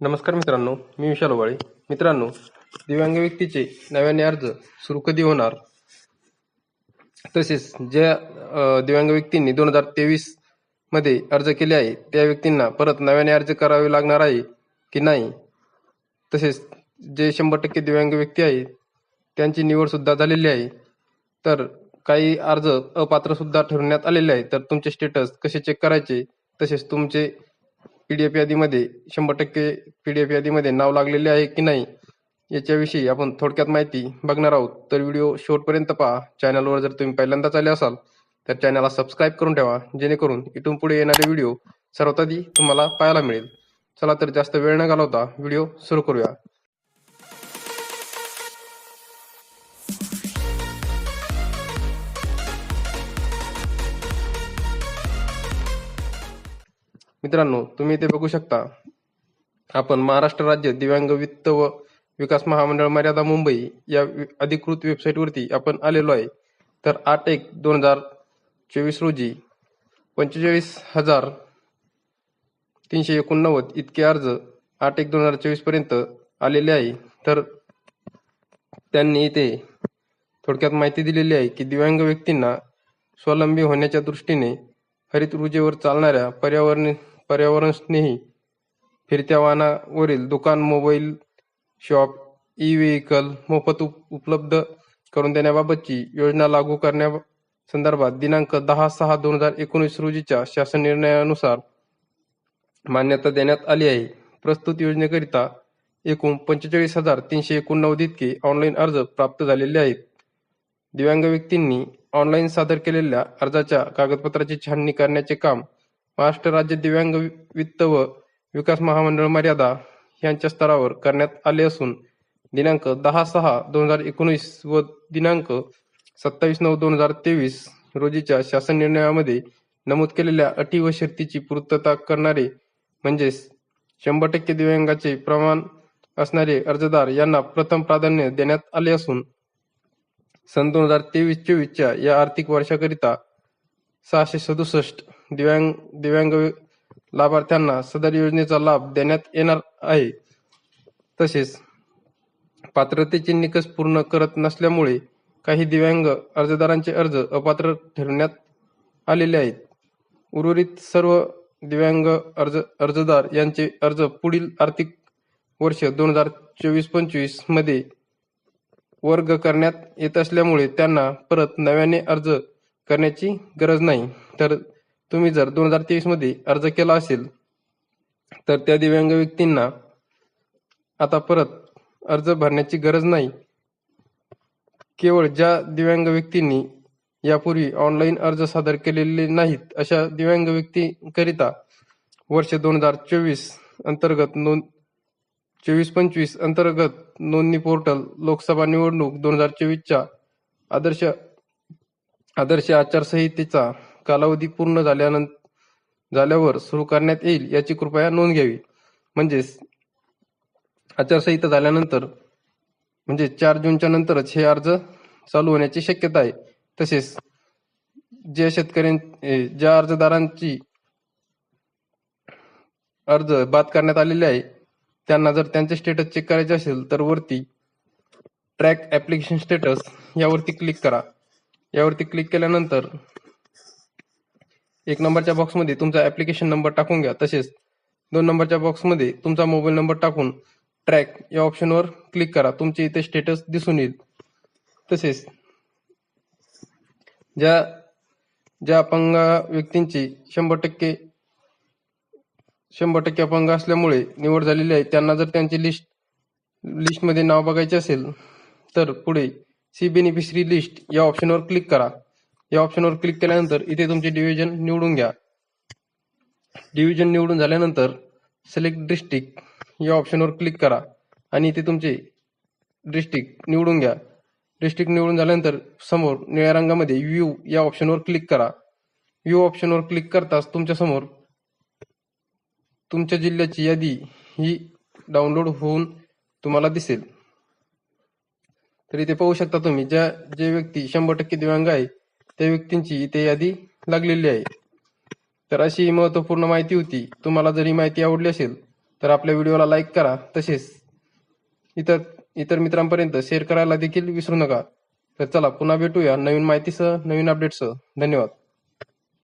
नमस्कार मित्रांनो मी विशाल ओवाळे. मित्रांनो दिव्यांग व्यक्तीचे नव्याने अर्ज सुरू कधी होणार? तसेच ज्या दिव्यांग व्यक्तींनी दोन हजार तेवीसमध्ये अर्ज केले आहे त्या व्यक्तींना परत नव्याने अर्ज करावे लागणार आहे की नाही? तसेच जे शंभर टक्के दिव्यांग व्यक्ती आहेत त्यांची निवड सुद्धा झालेली आहे. तर काही अर्ज अपात्र सुद्धा ठरवण्यात आलेले आहे तर तुमचे स्टेटस कसे चेक करायचे? तसेच तुमचे पीडीएफ यादीमध्ये शंभर टक्के पीडीएफ यादीमध्ये नाव लागलेले आहे की नाही याच्याविषयी आपण थोडक्यात माहिती बघणार आहोत. तर व्हिडिओ शेवटपर्यंत पहा. चॅनलवर जर तुम्ही पहिल्यांदाच आले असाल तर चॅनलला सबस्क्राईब करून ठेवा जेणेकरून इथून पुढे येणारे व्हिडिओ सर्वात आधी तुम्हाला पाहायला मिळेल. चला तर जास्त वेळ न घालवता व्हिडिओ सुरू करूया. मित्रांनो तुम्ही इथे बघू शकता. आपण महाराष्ट्र राज्य दिव्यांग वित्त व विकास महामंडळ मर्यादा मुंबई या अधिकृत वेबसाईटवरती आपण आलेलो आहे. तर आठ एक दोन हजार चोवीस रोजी पंचेचाळीस हजार तीनशे एकोणनव्वद इतके अर्ज आठ एक दोन हजार चोवीसपर्यंत आलेले आहे. तर त्यांनी इथे थोडक्यात माहिती दिलेली आहे की दिव्यांग व्यक्तींना स्वावलंबी होण्याच्या दृष्टीने हरित ऊर्जेवर चालणाऱ्या पर्यावरण पर्यावरण स्नेही फिरत्या वाहनावरील दुकान मोबाईल शॉप ई व्हेकल मोफत उपलब्ध करून देण्याबाबतची योजना लागू करण्या संदर्भात दिनांक दहा सहा दोन हजार एकोणीस रोजीच्या शासन निर्णयानुसार मान्यता देण्यात आली आहे. प्रस्तुत योजनेकरिता एकूण पंचेचाळीस हजार तीनशे एकोणनव्वद इतके ऑनलाईन अर्ज प्राप्त झालेले आहेत. दिव्यांग व्यक्तींनी ऑनलाईन सादर केलेल्या अर्जाच्या कागदपत्राची छाननी करण्याचे काम महाराष्ट्र राज्य दिव्यांग वित्त व विकास महामंडळ मर्यादा यांच्या स्तरावर करण्यात आले असून दिनांक दहा सहा दोन हजार एकोणीस व दिनांक सत्तावीस नऊ दोन हजार तेवीस रोजीच्या शासन निर्णयामध्ये नमूद केलेल्या अटी व शर्तीची पूर्तता करणारे म्हणजेच शंभर टक्के दिव्यांगाचे प्रमाण असणारे अर्जदार यांना प्रथम प्राधान्य देण्यात आले असून सन दोन हजार तेवीस चोवीसच्या या आर्थिक वर्षाकरिता सहाशे सदुसष्ट दिव्यांग दिव्यांग लाभार्थ्यांना सदर योजनेचा लाभ देण्यात येणार आहे. तसेच पात्रतेचे निकष पूर्ण करत नसल्यामुळे काही दिव्यांग अर्जदारांचे अर्ज अपात्र ठरवण्यात आलेले आहेत. उर्वरित सर्व दिव्यांग अर्ज अर्जदार यांचे अर्ज पुढील आर्थिक वर्ष दोन हजार चोवीस पंचवीसमध्ये वर्ग करण्यात येत असल्यामुळे त्यांना परत नव्याने अर्ज करण्याची गरज नाही. तर तुम्ही जर दोन हजार तेवीसमध्ये अर्ज केला असेल तर त्या दिव्यांग व्यक्तींना आता परत अर्ज भरण्याची गरज नाही. केवळ ज्या दिव्यांग व्यक्तींनी यापूर्वी ऑनलाईन अर्ज सादर केलेले नाहीत अशा दिव्यांग व्यक्तींकरिता वर्ष दोन हजार चोवीस अंतर्गत नोंद चोवीस पंचवीस अंतर्गत नोंदणी पोर्टल लोकसभा निवडणूक दोन हजार चोवीसच्या आदर्श आदर्श आचारसंहितेचा कालावधी पूर्ण झाल्यानंतर झाल्यावर सुरू करण्यात येईल याची कृपया नोंद घ्यावी. म्हणजेच आचारसंहिता झाल्यानंतर म्हणजे चार जूनच्या नंतरच हे अर्ज चालू होण्याची शक्यता आहे. तसेच ज्या शेतकऱ्यां ज्या अर्जदारांची अर्ज बाद करण्यात आलेले आहे त्यांना जर त्यांचे स्टेटस चेक करायचे असेल तर वरती ट्रॅक ऍप्लिकेशन स्टेटस यावरती क्लिक करा. यावरती क्लिक केल्यानंतर एक नंबरच्या बॉक्समध्ये तुमचा ऍप्लिकेशन नंबर टाकून घ्या. तसेच दोन नंबरच्या बॉक्समध्ये तुमचा मोबाईल नंबर टाकून ट्रॅक या ऑप्शनवर क्लिक करा. तुमचे इथे स्टेटस दिसून येईल. तसेच ज्या ज्या अपंग व्यक्तींची शंभर टक्के शंभर टक्के अपंग असल्यामुळे निवड झालेली आहे त्यांना जर त्यांची लिस्ट लिस्टमध्ये नाव बघायचे असेल तर पुढे सी बेनिफिशरी लिस्ट या ऑप्शनवर क्लिक करा. या ऑप्शनवर क्लिक केल्यानंतर इथे तुमचे डिव्हिजन निवडून घ्या. डिव्हिजन निवडून झाल्यानंतर सिलेक्ट डिस्ट्रिक्ट या ऑप्शनवर क्लिक करा आणि इथे तुमचे डिस्ट्रिक्ट निवडून घ्या. डिस्ट्रिक्ट निवडून झाल्यानंतर समोर निळ्या रंगामध्ये व्यू या ऑप्शनवर क्लिक करा. व्यू ऑप्शनवर क्लिक करताच तुमच्यासमोर तुमच्या जिल्ह्याची यादी ही डाउनलोड होऊन तुम्हाला दिसेल. तर इथे पाहू शकता तुम्ही ज्या जे व्यक्ती शंभर टक्के दिव्यांग आहे त्या व्यक्तींची इथे यादी लागलेली आहे. तर अशी ही महत्त्वपूर्ण माहिती होती. तुम्हाला जर ही माहिती आवडली असेल तर आपल्या व्हिडिओला लाईक करा. तसेच इतर इतर मित्रांपर्यंत शेअर करायला देखील विसरू नका. तर चला पुन्हा भेटूया नवीन माहितीसह नवीन अपडेटसह धन्यवाद.